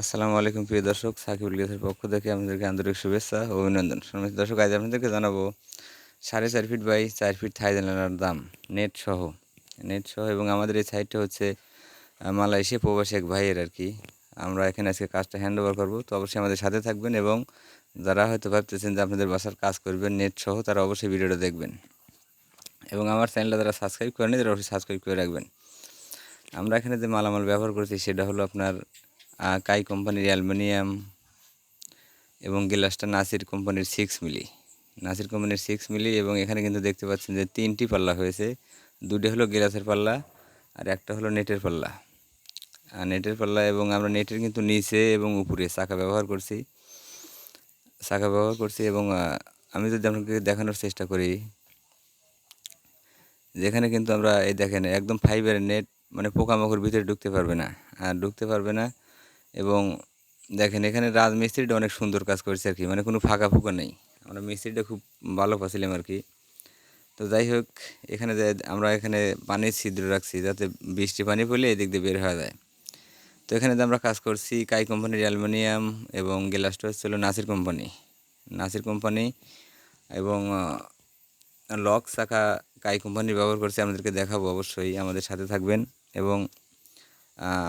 আসসালামু আলাইকুম, প্রিয় দর্শক। সাকিবুল গেছের পক্ষ থেকে আপনাদেরকে আন্তরিক শুভেচ্ছা ও অভিনন্দন। সম্মানিত দর্শক, আজ আপনাদেরকে জানাব, সাড়ে চার ফিট বাই চার ফিট থাইল্যান্ডের দাম নেট সহ। নেট সহ এবং আমাদের এই সাইটটা হচ্ছে মালয়েশিয়া প্রবাসী এক ভাইয়ের আর কি। আমরা এখানে আজকে কাজটা হ্যান্ড ওভার করব, তো অবশ্যই আমাদের সাথে থাকবেন এবং যারা হয়তো ভাবতেছেন যে আপনাদের বাসার কাজ করবেন নেট সহ, তারা অবশ্যই ভিডিওটা দেখবেন। এবং আমার চ্যানেলটা যারা সাবস্ক্রাইব করেনি তারা অবশ্যই সাবস্ক্রাইব করে রাখবেন। আমরা এখানে যে মালামাল ব্যবহার করেছি, সেটা হলো আপনার কাই কোম্পানির অ্যালমিনিয়াম এবং গ্লাসটা নাসির কোম্পানির সিক্স মিলি। নাসির কোম্পানির সিক্স মিলি এবং এখানে কিন্তু দেখতে পাচ্ছেন যে তিনটি পাল্লা হয়েছে। দুটি হলো গ্লাসের পাল্লা আর একটা হলো নেটের পাল্লা। আর নেটের পাল্লা এবং আমরা নেটের কিন্তু নিচে এবং উপরে চাকা ব্যবহার করছি। চাকা ব্যবহার করছি এবং আমি যদি আপনাকে দেখানোর চেষ্টা করি। যেখানে কিন্তু আমরা এই দেখেন একদম ফাইবারের নেট মানে পোকামাকড় ভিতরে ঢুকতে পারবে না। আর ঢুকতে পারবে না এবং দেখেন, এখানে রাজমিস্ত্রিটা অনেক সুন্দর কাজ করছে আর কি। মানে কোনো ফাঁকা ফুঁকা নেই। আমরা মিস্ত্রিটা খুব ভালো পাচ্ছিলাম আর কি। তো যাই হোক, এখানে আমরা এখানে পানির ছিদ্র রাখছি যাতে বৃষ্টি পানি পড়লে এদিক দিয়ে বের হয়ে যায়। তো এখানে আমরা কাজ করছি, কাই কোম্পানির অ্যালুমিনিয়াম এবং গ্লাসটা হচ্ছিল নাসির কোম্পানি। নাসির কোম্পানি এবং লক শাখা কাই কোম্পানির ব্যবহার করছি, আমাদেরকে দেখাবো অবশ্যই। আমাদের সাথে থাকবেন এবং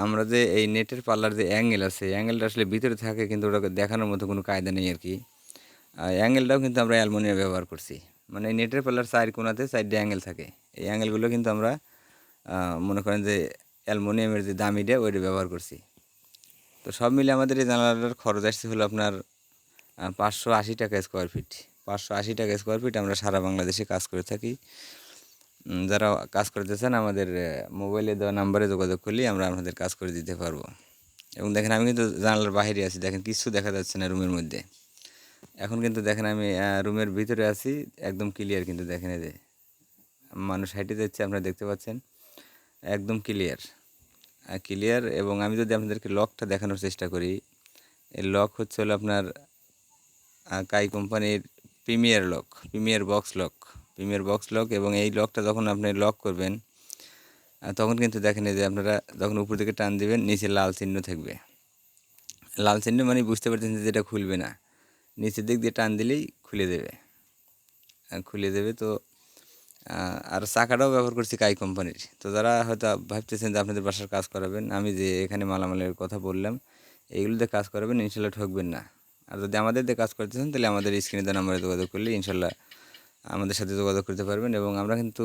আমরা যে এই নেটের পাল্লার যে অ্যাঙ্গেল আছে অ্যাঙ্গেলটা আসলে ভিতরে থাকে কিন্তু ওটাকে দেখানোর মতো কোনো কায়দা নেই আর কি। অ্যাঙ্গেলটাও কিন্তু আমরা অ্যালমোনিয়াম ব্যবহার করছি। মানে নেটের পাল্লার চার কোনাতে চারটে অ্যাঙ্গেল থাকে। এই অ্যাঙ্গেলগুলো কিন্তু আমরা মনে করেন যে অ্যালমোনিয়ামের যে দামিটা ওইটা ব্যবহার করছি। তো সব মিলে আমাদের এই জানালাটার খরচ আসছে হলো আপনার পাঁচশো আশি টাকা স্কোয়ার ফিট পাঁচশো আশি টাকা স্কোয়ার ফিট আমরা সারা বাংলাদেশে কাজ করে থাকি। যারা কাজ করতে চান আমাদের মোবাইলে দেওয়া নাম্বারে যোগাযোগ করলেই আমরা আপনাদের কাজ করে দিতে পারব। এবং দেখেন, আমি কিন্তু জানালার বাইরে আছি। দেখেন, কিছু দেখা যাচ্ছে না রুমের মধ্যে। এখন কিন্তু দেখেন, আমি রুমের ভিতরে আছি। একদম ক্লিয়ার কিন্তু দেখেন এই যে, মানুষ হাইটে যাচ্ছে, আপনারা দেখতে পাচ্ছেন। একদম ক্লিয়ার ক্লিয়ার এবং আমি যদি আপনাদেরকে লকটা দেখানোর চেষ্টা করি, এই লক হচ্ছে হলো আপনার কাই কোম্পানির premier lock premier box lock premier box lock এবং এই লকটা যখন আপনি লক করবেন তখন কিন্তু দেখেন যে আপনারা যখন উপর দিকে টান দিবেন, নিচে লাল চিহ্ন থাকবে। লাল চিহ্ন মানে বুঝতে পারছেন যে এটা খুলবে না। নিচের দিক দিয়ে টান দিলেই খুলে দেবে। খুলে দেবে তো আর চাকাটাও ব্যবহার করছি কাই কোম্পানির। তো যারা হয়তো ভাবতেছেন যে আপনাদের বাসার কাজ করাবেন, আমি যে এখানে মালামালের কথা বললাম, এইগুলোতে কাজ করাবেন, ইনশাল্লাহ ঠকবেন না। আর যদি আমাদের দিয়ে কাজ করতেছেন, তাহলে আমাদের স্ক্রিনে দেওয়া নাম্বারে যোগাযোগ করলে ইনশাল্লাহ আমাদের সাথে যোগাযোগ করতে পারবেন এবং আমরা কিন্তু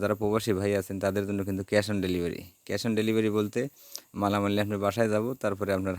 যারা প্রবাসী ভাই আছেন, তাদের জন্য কিন্তু cash on delivery cash on delivery বলতে মালামাল্লি আপনার বাসায় যাব, তারপরে আপনার